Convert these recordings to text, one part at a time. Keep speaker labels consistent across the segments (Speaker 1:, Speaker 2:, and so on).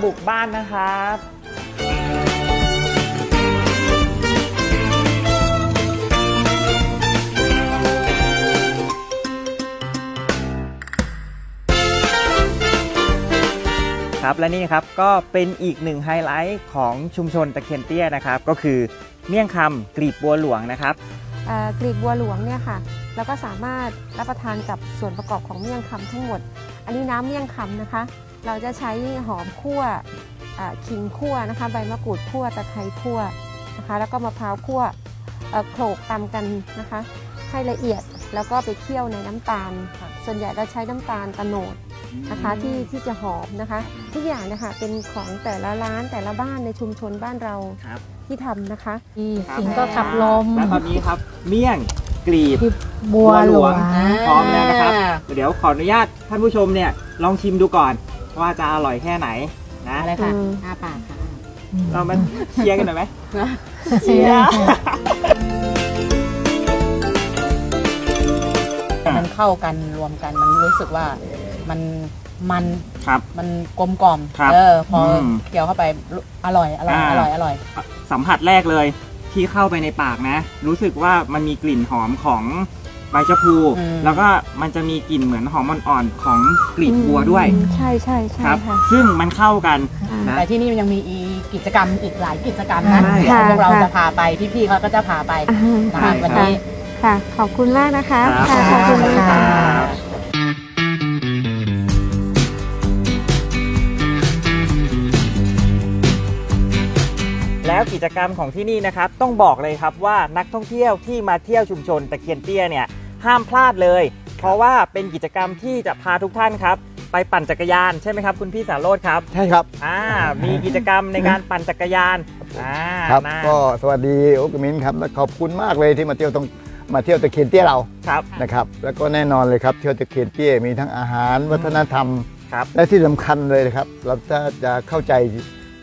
Speaker 1: มาบุกบ้านนะครับครับและนี่ครับก็เป็นอีกหนึ่งไฮไลท์ของชุมชนตะเคียนเตี้ยนะครับ ก็คือเมี่ยงคำกลีบบัวหลวงนะครับ
Speaker 2: เอ่อกลีบบัวหลวงเนี่ยค่ะเราก็สามารถรับประทานกับส่วนประกอบของเมี่ยงคำทั้งหมด อันนี้น้ำเมี่ยงคำนะคะ เราจะใช้หอมคั่วอ่าขิงคั่วนะคะ ใบมะกรูดคั่วตะไคร้คั่วนะคะ แล้วก็มะพร้าวคั่วเอ่อโขลกตำกันนะคะ ให้ละเอียดแล้วก็ไปเคี่ยวในน้ำตาลส่วนใหญ่เราใช้น้ำตาลตะโนดนะคะที่ที่จะหอมนะคะ ทุกอย่างนะคะเป็นของแต่ละร้านแต่ละบ้านในชุมชนบ้านเรา
Speaker 1: ครับ
Speaker 2: ที่ทำนะคะ
Speaker 3: สิงก็ขับลม
Speaker 1: และตอนนี้ครับเมี่ยงกลีบ
Speaker 3: บัวหลวง
Speaker 1: พร้อมแล้วนะครับ เดี๋ยวขออนุญาตท่านผู้ชมเนี่ยลองชิมดูก่อน ว่าจะอร่อยแค่ไหนนะ
Speaker 3: อะไรค่ะ
Speaker 2: อืม
Speaker 3: อาปากค่ะ
Speaker 1: เรามาเชียร์กันหน่อยไหม
Speaker 3: เชียร์มันเข้ากันรวมกันมันรู้สึกว่ามันมัน
Speaker 1: ครับ
Speaker 3: มันกลมกล่อม
Speaker 1: ครับ
Speaker 3: เออพออ
Speaker 1: ม
Speaker 3: เคี้ยวเข้าไปอร่อยอร่อย
Speaker 1: อ่า
Speaker 3: อร่อยอร่อย
Speaker 1: สัมผัสแรกเลยที่เข้าไปในปากนะ รู้สึกว่ามันมีกลิ่นหอมของ ใบชะพู
Speaker 3: อืม
Speaker 1: แล้วก็มันจะมีกลิ่นเหมือนหอมอ่อนๆของกลีบบัวด้วย
Speaker 2: อืมใช่ใช่ใช่
Speaker 1: ครับ
Speaker 2: ค่ะ
Speaker 1: ซึ่งมันเข้ากันนะ
Speaker 3: แต่ที่นี่มันยังมีอีกิจกรรมอีกหลายกิจกรรมนะ
Speaker 1: ใช่
Speaker 3: เดี๋ยวพวกเรา
Speaker 2: ค่ะ
Speaker 3: จะพาไปพี่ๆเขาก็จะพาไป
Speaker 2: อ่า
Speaker 3: นะ
Speaker 2: ค่ะ
Speaker 3: คะวัน
Speaker 2: ค่ะ
Speaker 3: นี้
Speaker 2: ค่ะ ขอบคุณมากนะคะ
Speaker 1: ครับ
Speaker 2: ค่ะขอบคุณ
Speaker 3: ขอบคุณ
Speaker 2: ค่ะ
Speaker 3: ค่ะ
Speaker 1: แล้วกิจกรรมของที่นี่นะครับ ต้องบอกเลยครับว่านักท่องเที่ยวที่มาเที่ยวชุมชนตะเคียนเตี้ยเนี่ย ห้ามพลาดเลย เพราะว่าเป็นกิจกรรมที่จะพาทุกท่านครับ ไปปั่นจักรยานใช่ไหมครับ คุณพี่สารโรธครับ
Speaker 4: ใช่ครับ
Speaker 1: อ่ามีกิจกรรมในการปั่นจักรยานอ่า
Speaker 4: ครับ
Speaker 1: นะ
Speaker 4: ก็สวัสดีโอ๊กบมินครับและขอบคุณมากเลยที่มาเที่ยวต้องมาเที่ยวตะเคียนเตี้ยเรา
Speaker 1: ครับ
Speaker 4: นะครับ แล้วก็แน่นอนเลยครับเที่ยวตะเคียนเตี้ยมีทั้งอาหารวัฒนธรรม
Speaker 1: ครับ
Speaker 4: และที่สำคัญเลยนะครับ เราถ้าจะเข้าใจ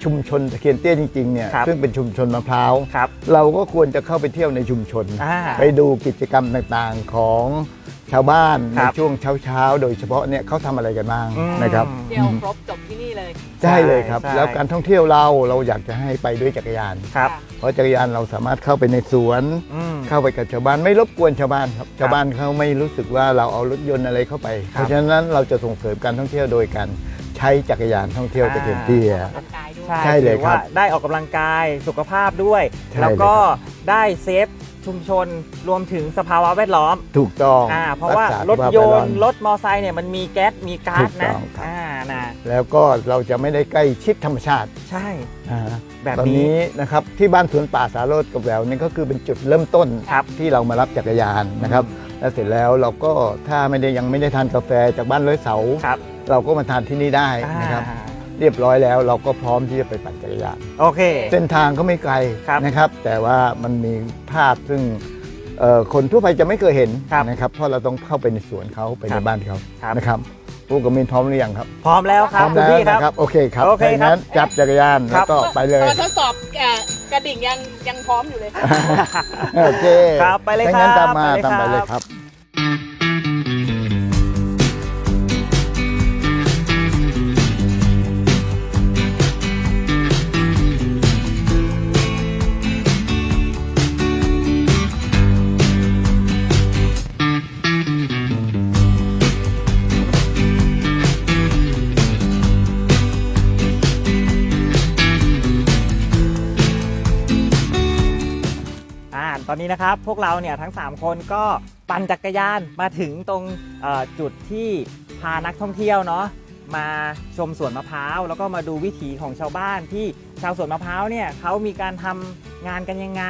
Speaker 4: ชุมชนตะเคียนเตี้ยจริงๆเนี่ย
Speaker 1: ครับ
Speaker 4: ซึ่งเป็นชุมชนมะพร้าว
Speaker 1: ครับ
Speaker 4: เราก็ควรจะเข้าไปเที่ยวในชุมชน
Speaker 1: อ่า
Speaker 4: ไปดูกิจกรรมต่างๆของชาวบ้าน
Speaker 1: ค
Speaker 4: ใน
Speaker 1: รับ
Speaker 4: ช่วงเช้าๆ โดยเฉพาะเนี่ยเขาทำอะไรกันบ้าง
Speaker 1: อืม
Speaker 4: นะครับ
Speaker 3: เที่ยวครบจบที่นี่เลย
Speaker 4: ใช่เลยครับ
Speaker 1: ใช่
Speaker 4: แล้วการท่องเที่ยวเราเราอยากจะให้ไปด้วยจักรยาน
Speaker 1: ครับ
Speaker 4: เพราะจักรยานเราสามารถเข้าไปในสวน
Speaker 1: อืม
Speaker 4: เข้าไปกับชาวบ้านไม่รบกวนชาวบ้านครับชาวบ้านเขาไม่รู้สึกว่าเราเอารถยนต์อะไรเข้าไป
Speaker 1: ครับ
Speaker 4: เพราะฉะนั้นเราจะส่งเสริมการท่องเที่ยวโดยการ ใช้จักรยานท่องเที่ยว
Speaker 1: อ่า
Speaker 4: ตะเกียบเตี้ย
Speaker 3: ร่างกายด้วย
Speaker 1: ใช่
Speaker 4: ใช่เลย
Speaker 1: ถือ
Speaker 4: ครับ
Speaker 1: ว่าได้ออกกำลังกายสุขภาพด้วย
Speaker 4: ใช่
Speaker 1: แล้วก็
Speaker 4: เลยครั
Speaker 1: ได้เซฟชุมชนรวมถึงสภาวะแวดล้อม
Speaker 4: ถูกต้อง
Speaker 1: อ่าเพราะว่า
Speaker 4: ษ
Speaker 1: รถ
Speaker 4: สภพ
Speaker 1: ย
Speaker 4: แวดล้อนม
Speaker 1: ต์รถมอไซค์เนี่ยมันมีแก๊สมีก๊าซ
Speaker 4: ถูก
Speaker 1: นะ
Speaker 4: ต้องครับ
Speaker 1: อ่านะ
Speaker 4: แล้วก็เราจะไม่ได้ใกล้ชิดธรรมชาติ
Speaker 1: ใช่
Speaker 4: อ่า
Speaker 1: แบบ
Speaker 4: ตอน
Speaker 1: นี้
Speaker 4: นี้นะครับที่บ้านสวนป่าสาโรดกับแววนี่ก็คือเป็นจุดเริ่มต้น
Speaker 1: ครับ
Speaker 4: ที่เรามารับจักรยานนะครับ แล้วเสร็จแล้วเราก็ถ้าไม่ได้ยังไม่ได้ทานกาแฟจากบ้านร้อยเสา
Speaker 1: ครับ
Speaker 4: เราก็มาทานที่นี่ได้นะครับ
Speaker 1: อ่า
Speaker 4: เรียบร้อยแล้วเราก็พร้อมที่จะไปปั่นจักรยาน
Speaker 1: โอเค
Speaker 4: เส้นทางก็ไม่ไกล
Speaker 1: ครับ
Speaker 4: นะครับ แต่ว่ามันมีภาพซึ่งเอ่อคนทั่วไปจะไม่เคยเห็น
Speaker 1: ครับ
Speaker 4: นะครับ เพราะเราต้องเข้าไปในสวนเขาไป
Speaker 1: ครั
Speaker 4: ใน
Speaker 1: บ
Speaker 4: บ้านเขา
Speaker 1: ครับ
Speaker 4: นะครับผู้กับมินพร้อมหรือยังครับ
Speaker 1: พร้อมแล้วครับ
Speaker 4: พร้อม
Speaker 1: คุณ
Speaker 4: แล้ว
Speaker 1: พี่ค
Speaker 4: นะ
Speaker 1: รับ
Speaker 4: ครับโอเคครับ
Speaker 1: โอเค
Speaker 4: ถ้าอย่างนั้นจับจักรยาน
Speaker 1: ครั
Speaker 4: แล้ว
Speaker 1: บ
Speaker 4: ก็ไปเลย
Speaker 3: ตอนทดสอบแกะกระดิ่งยังยังพร้อมอยู่เลย
Speaker 4: โอเค
Speaker 1: ครับไปเลย
Speaker 4: ถ้างั้น
Speaker 1: ครับ
Speaker 4: ตามมา
Speaker 1: ไปเลย
Speaker 4: ตามไป
Speaker 1: ครับ
Speaker 4: เลยครับ
Speaker 1: นนี้นะครับ พวกเราเนี่ยทั้ง 3 คนก็ปั่นจักรยานมาถึงตรงเอ่อจุดที่พานักท่องเที่ยวเนาะมาชมสวนมะพร้าวแล้วก็มาดูวิถีของชาวบ้านที่ชาวสวนมะพร้าวเนี่ยเขามีการทำงานกันยังไง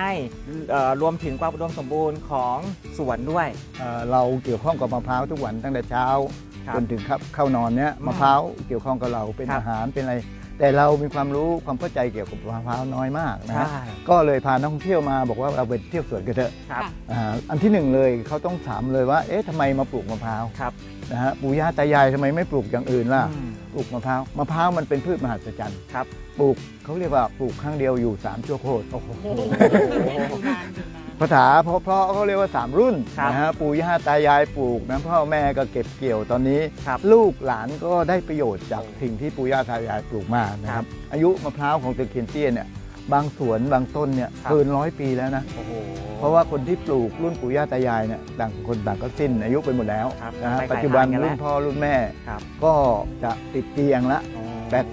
Speaker 1: เอ่อรวมถึงความอุดมสมบูรณ์ของสวนด้วย
Speaker 4: เอ่อเราเกี่ยวข้องกับมะพร้าวทุกวันตั้งแต่เช้า
Speaker 1: ครับ
Speaker 4: จนถึงครับเข้านอนเนี้ย
Speaker 1: อืม
Speaker 4: มะพร้าวเกี่ยวข้องกับเราเป็น
Speaker 1: ครับ
Speaker 4: อาหารเป็นอะไร แต่เรามีความรู้ความเข้าใจเกี่ยวกับมะพร้าวน้อยมากนะฮะ
Speaker 1: ใช่
Speaker 4: ก็เลยพานักท่องเที่ยวมาบอกว่าเราไปเที่ยวสวนกันเถอะ
Speaker 1: ครับ
Speaker 4: อ่าอันที่หนึ่งเลยเขาต้องถามเลยว่าเอ๊ะทำไมมาปลูกมะพร้าว
Speaker 1: ครับ
Speaker 4: นะฮะปู่ย่าตายายทำไมไม่ปลูกอย่างอื่นล่ะ
Speaker 1: อืม
Speaker 4: ป ลูกมะพร้าว มะพร้าวมันเป็นพืชมหัศจรรย์
Speaker 1: ครับ
Speaker 4: ปลูกเขาเรียกว่าปลูกครั้งเดียวอยู่สามชั่วโคตรโอ้โหภาษาเพราะเพราะเขาเรียกว่า 3 รุ่น
Speaker 1: ครับ
Speaker 4: นะฮะปู่ย่าตายายปลูกนะพ่อแม่ก็เก็บเกี่ยวตอนนี้
Speaker 1: ครับ
Speaker 4: ลูกหลานก็ได้ประโยชน์จากสิ่งที่ปู่ย่าตายายปลูกมานะค
Speaker 1: ครั
Speaker 4: รับบอายุมะพร้าวของตะเคียนเตี้ยเนี่ยบางสวนบางต้นเนี่ย
Speaker 1: ครับ
Speaker 4: เกินร้อยปีแล้วนะ
Speaker 1: โอ้โห
Speaker 4: เพราะว่าคนที่ปลูกรุ่นปู่ย่าตายายเนี่ยต่างคนต่างก็สิ้นอายุไปหมดแล้ว
Speaker 1: ครับ
Speaker 4: นะฮะ
Speaker 1: ไปขาย
Speaker 4: ปัจจุบัน
Speaker 1: ทานกันแล้ว
Speaker 4: รุ่นพ่อรุ่นแม่
Speaker 1: ครับ
Speaker 4: ก็จะติดเตียงละ
Speaker 1: อ๋อ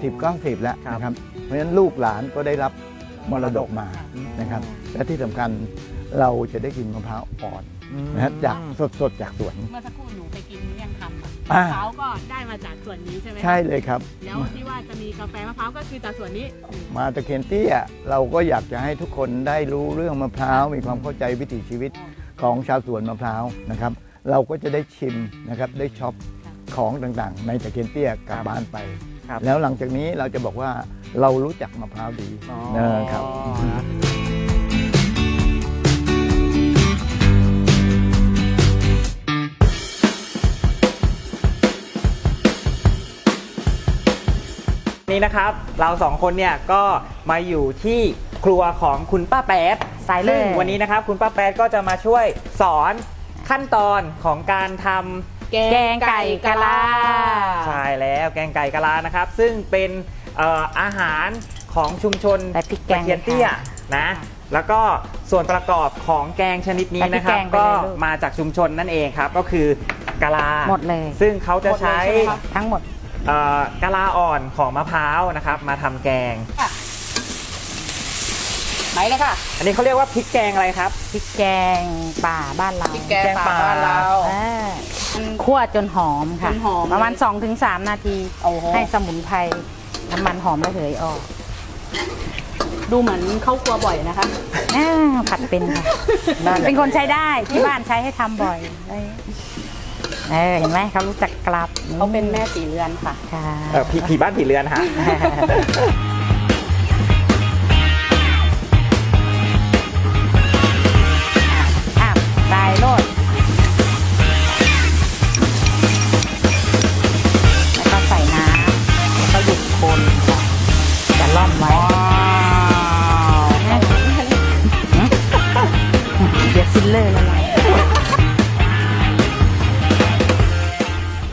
Speaker 4: 80 90 แล้ว
Speaker 1: ครับ
Speaker 4: นะครับ เพราะฉะนั้นลูกหลานก็ได้รับมรดกมานะครับ และที่สำคัญเราจะได้กินมะพร้าวอ่อน
Speaker 1: อืม
Speaker 4: นะฮะจากสดๆจากสวน
Speaker 3: เมื่อสักครู่หนูไปกินเมี่ยงคำอะ
Speaker 4: อ่า
Speaker 3: มะพร้าวก็ได้มาจากส่วนนี้ใช่ไหมคะ
Speaker 4: ใช่เลยครับ
Speaker 3: แล้วที่ว่าจะมีกาแฟมะพร้าวก็คือจากส่วนนี้
Speaker 4: มาตะเคียนเตี้ยเราก็อยากจะให้ทุกคนได้รู้เรื่องมะพร้าวมีความเข้าใจวิถีชีวิตของชาวสวนมะพร้าวนะครับ เราก็จะได้ชิมนะครับได้ช็อปของต่างๆ ในตะเคียนเตี้ยกลับบ้านไป
Speaker 1: ครับ
Speaker 4: แล้วหลังจากนี้เราจะบอกว่าเรารู้จักมะพร้าวดี
Speaker 1: อ๋อ
Speaker 4: นะครับ
Speaker 1: นี่นะครับ เราสองคนเนี่ยก็มาอยู่ที่ครัวของคุณป้าแป๊ด
Speaker 3: ใส่เลย
Speaker 1: ซึ่งวันนี้นะครับคุณป้าแป๊ดก็จะมาช่วยสอนขั้นตอนของการทำ
Speaker 3: แกงไก่กะลา
Speaker 1: ใช่แล้วแกงไก่กะลานะครับ ซึ่งเป็นเอ่ออาหารของชุมชน
Speaker 3: แต่พริกแกง
Speaker 1: ตะเคียนเตี้ยนะแล้วก็ส่วนประกอบของแกงชนิดนี้นะครับ
Speaker 3: แต่พริกแกงไป
Speaker 1: ก็
Speaker 3: เลยลูก
Speaker 1: มาจากชุมชนนั่นเองครับ ก็คือกะลา
Speaker 3: หมดเลย
Speaker 1: ซึ่งเขาจะใช้
Speaker 3: หมดเลยใช่ไหมคะทั้งหมด
Speaker 1: เอ่อกะลาอ่อนของมะพร้าวนะครับ มาทำแกง
Speaker 3: ไหนเลยค่ะ
Speaker 1: อันนี้เขาเรียกว่าพริกแกงอะไรครับ
Speaker 3: พริกแกงป่าบ้านเรา
Speaker 1: พริกแกงป่าบ้านเรา
Speaker 3: อ่าคั่วจนหอมค่ะ
Speaker 5: จนหอม
Speaker 3: ประมาณ 2-3 นาที
Speaker 5: โอ้โห
Speaker 3: ให้สมุนไพรน้ำมันหอมระเหยออก
Speaker 5: ดูเหมือนเข้าครัวบ่อยนะคะ
Speaker 3: อ่าผัดเป็นค่ะเป็นคนใช้ได้ที่บ้านใช้ให้ทำบ่อย เออเห็นไหมเขารู้จักกลับ
Speaker 5: เขาเป็นแม่สีเรือนค่ะ
Speaker 3: ค่ะ
Speaker 1: เอ่อผีผีบ้านผีเรือนฮะ
Speaker 3: อะ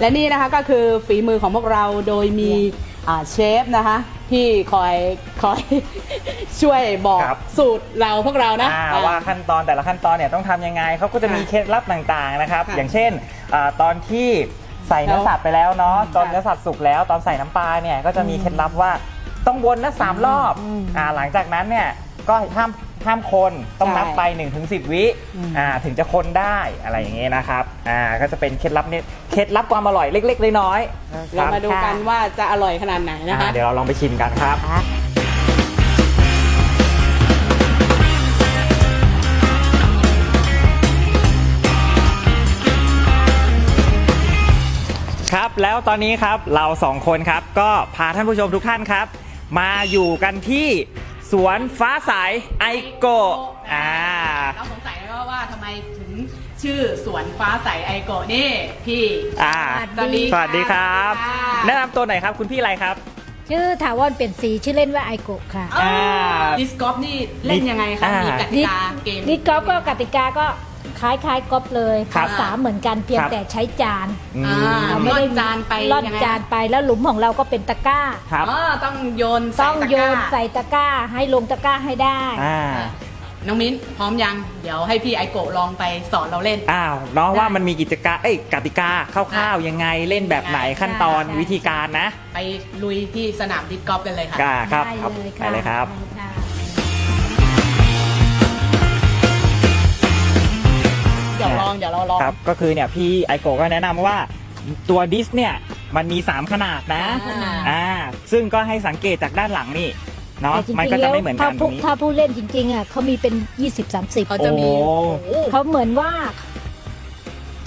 Speaker 3: และ
Speaker 5: นี่นะคะก็คือฝีมือของพวกเราโดยมีอ่าเชฟนะคะที่คอยคอยช่วยบอก
Speaker 1: ครับ
Speaker 5: สูตรเราพวกเรานะ
Speaker 1: อ่า
Speaker 5: อ่า
Speaker 1: ว่า ขั้นตอนแต่ละขั้นตอนเนี่ยต้องทำยังไงเขาก็จะมี
Speaker 5: ค่ะ
Speaker 1: เคล็ดลับต่างๆนะครับ
Speaker 5: ค่ะ
Speaker 1: อย่างเช่นอาตอนที่ใส่เนื้อสัตว์ไปแล้วเนาะตอน
Speaker 5: ค่ะ
Speaker 1: เนื้อสัตว์สุกแล้ว ตอนใส่น้ำปลาเนี่ยก็จะมีเคล็ดลับว่าต้องวนนะสามรอบอ่าหลังจากนั้นเนี่ยก็ห้าม ห้ามคนต้องนับไป1นถึงสิวิอ่าถึงจะคนได้อะไรอย่างเงี้ยนะครับอ่าก็จะเป็นเคล็ดลับเนี่ยเคล็ดลับความอร่อยเล็กๆน้อยๆ
Speaker 5: เรามาดูกันว่าจะอร่อยขนาดไหนนะคะ
Speaker 1: อ่าเดี๋ยวเราลองไปชิมกันครับ
Speaker 3: ค่ะ
Speaker 1: ครับแล้วตอนนี้ครับเราสองคนครับก็พาท่านผู้ชมทุกท่านครับ มาอยู่กันที่ สวนฟ้าใสไอโกะอ่า
Speaker 5: เราสงสัยว่าว่าทำไมถึงชื่อสวนฟ้าใสไอโกะนี่พี่
Speaker 1: อ่า
Speaker 5: สวัสดี
Speaker 1: สวัสดีครับ
Speaker 5: ค่ะ
Speaker 1: แนะนำตัวหน่อยครับคุณพี่อะไรครับ
Speaker 6: ชื่อถาวรเปลี่ยนสีชื่อเล่นว่าไอโกะค่ะ
Speaker 1: อ่า
Speaker 5: ดิสกอฟนี่เล่นยังไงคะ
Speaker 1: อ่ามี
Speaker 5: มีกติกาเกม
Speaker 6: นี่กอล์ฟก็กติกาก็ คล้ายคล้ายๆกอล์ฟเลย
Speaker 1: ครับ
Speaker 6: ภาษาเหมือนกันเพียง
Speaker 1: ครับ
Speaker 6: แต่ใช้จาน
Speaker 1: อืม
Speaker 5: อ่า
Speaker 6: เราไม่
Speaker 5: ล่อ
Speaker 6: ได้
Speaker 5: นจานไป
Speaker 6: ล่อน
Speaker 5: ยังไง
Speaker 6: จานไปแล้วหลุมของเราก็เป็นตะกร้า
Speaker 1: ครับ
Speaker 5: อ๋อต้องโยนใส่
Speaker 6: ต้อง
Speaker 5: ตะกร้า
Speaker 6: โยนใส่ตะกร้าให้ลงตะกร้าให้ได้
Speaker 1: อ่า
Speaker 5: น้องมิ้นพร้อมยัง เดี๋ยวให้พี่ไอโกะลองไปสอนเราเล่น
Speaker 1: อ้าวเนาะ
Speaker 5: ได้
Speaker 1: ว่ามันมีกิจการเอ้ยกติกาคร่าวๆยังไงเล่นแบบไหนขั้นตอน
Speaker 6: ใช่
Speaker 1: วิธีการนะ
Speaker 5: ไปลุยที่สนามดิสกอล์ฟกันเลยค่ะ
Speaker 1: กาครับ
Speaker 6: ได้
Speaker 1: ครับ
Speaker 6: เลย
Speaker 1: ไป
Speaker 6: ค่ะ
Speaker 1: เลยครับ
Speaker 6: ได้
Speaker 5: ดี๋ยวลองเดี๋ยวเราลอง
Speaker 1: ครับก็คือเนี่ยพี่ไอโกะก็แนะนำว่าตัวดิสเนี่ยมันมี 3 ขนาดนะ
Speaker 5: อ่า
Speaker 1: อ่าซึ่งก็ให้สังเกตจากด้านหลังนี่เนาะ
Speaker 6: แต่จริง
Speaker 1: มัน
Speaker 6: ๆ
Speaker 1: ก็จะ
Speaker 6: แล้ว
Speaker 1: ไม่เหมือน
Speaker 6: ถ้า
Speaker 1: กันตร
Speaker 6: ผู้
Speaker 1: งนี้
Speaker 6: ถ้าผู้เล่นจริงๆอะเขามีเป็น 20 30
Speaker 5: เขาจะมี
Speaker 1: โอ้
Speaker 5: โอ้โห
Speaker 6: เขาเหมือนว่า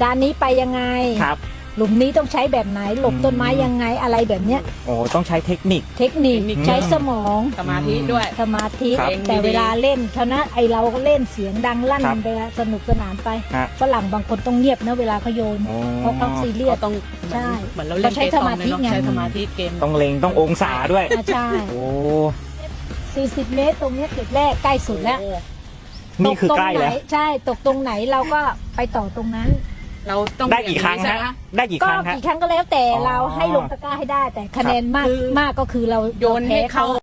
Speaker 6: จานนี้ไปยังไง
Speaker 1: ครับ
Speaker 6: หลุมนี้ต้องใช้แบบไหนหลบต้นไม้ยังไงอะไรแบบเนี้ย
Speaker 1: โอ้ต้องใช้เทคนิค
Speaker 6: เทคนิค
Speaker 5: เทคนิค
Speaker 6: ใช้สมอง
Speaker 5: สมาธิด้วย
Speaker 6: สมาธิ
Speaker 1: ครับ
Speaker 6: แต่เวลาเล่นเท่านั้นไอเราก็เล่นเสียงดังลั่น
Speaker 1: ครับ
Speaker 6: ไปสนุกสนานไป
Speaker 1: ฮะ
Speaker 6: ฝรั่งบางคนต้องเงียบนะเวลาเขาโยน
Speaker 1: โอ้
Speaker 6: เพราะเขาซีเรีย
Speaker 5: ก็
Speaker 6: ส
Speaker 5: ต้อง
Speaker 6: ใช่
Speaker 5: เหมือนเราเล่น
Speaker 6: เขาใช้
Speaker 5: เกมตอง
Speaker 6: สมาธิ
Speaker 5: เลยเนาะ
Speaker 6: ไง
Speaker 5: ใช้สมาธิเกม
Speaker 1: ต้องเล็งต้ององศาด้วย
Speaker 6: อะใช่
Speaker 1: โอ้
Speaker 6: 40 เมตรตรงเนี้ยจุดแรกใกล้สุดแล้ว
Speaker 5: โอ้
Speaker 1: นี่คือ
Speaker 6: ตรง
Speaker 1: ใกล้
Speaker 6: ไหน
Speaker 1: แล้ว
Speaker 6: ใช่ตกตรงไหนเราก็ไปต่อตรงนั้น
Speaker 5: เราต้อง
Speaker 1: ได้กี่ครั้ง
Speaker 5: เปลี่ยน
Speaker 1: ฮะ
Speaker 5: ใช่ไหม
Speaker 1: ได้กี่
Speaker 6: ก็
Speaker 1: ครั้งฮะ
Speaker 6: กี่ครั้งก็แล้วแต่
Speaker 1: อ๋อ
Speaker 6: เราให้ลงตะกร้าให้ได้ แต่คะแนนมาก
Speaker 5: คือ
Speaker 6: มากก็คือเรา
Speaker 5: โยนให้เขา
Speaker 1: หุ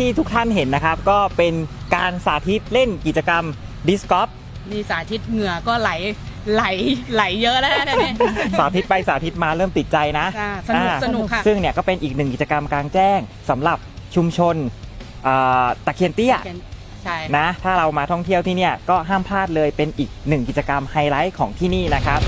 Speaker 1: ที่ทุกท่านเห็นนะครับ ก็เป็นการสาธิตเล่นกิจกรรมดิสกอฟ
Speaker 5: มีสาธิตเหงื่อก็ไหลไหลไหลเยอะแล้วนะเนี่ย
Speaker 1: สาธิตไปสาธิตมาเริ่มติดใจนะ
Speaker 5: อ่าสนุก
Speaker 1: อ่า
Speaker 5: สนุกค่ะ
Speaker 1: ซึ่งเนี่ยก็เป็นอีกหนึ่งกิจกรรมกลางแจ้งสำหรับชุมชนอ่าตะเคียนเตี้ย
Speaker 5: ใช่
Speaker 1: นะถ้าเรามาท่องเที่ยวที่เนี่ยก็ห้ามพลาดเลยเป็นอีกหนึ่งกิจกรรมไฮไลท์ของที่นี่นะครับ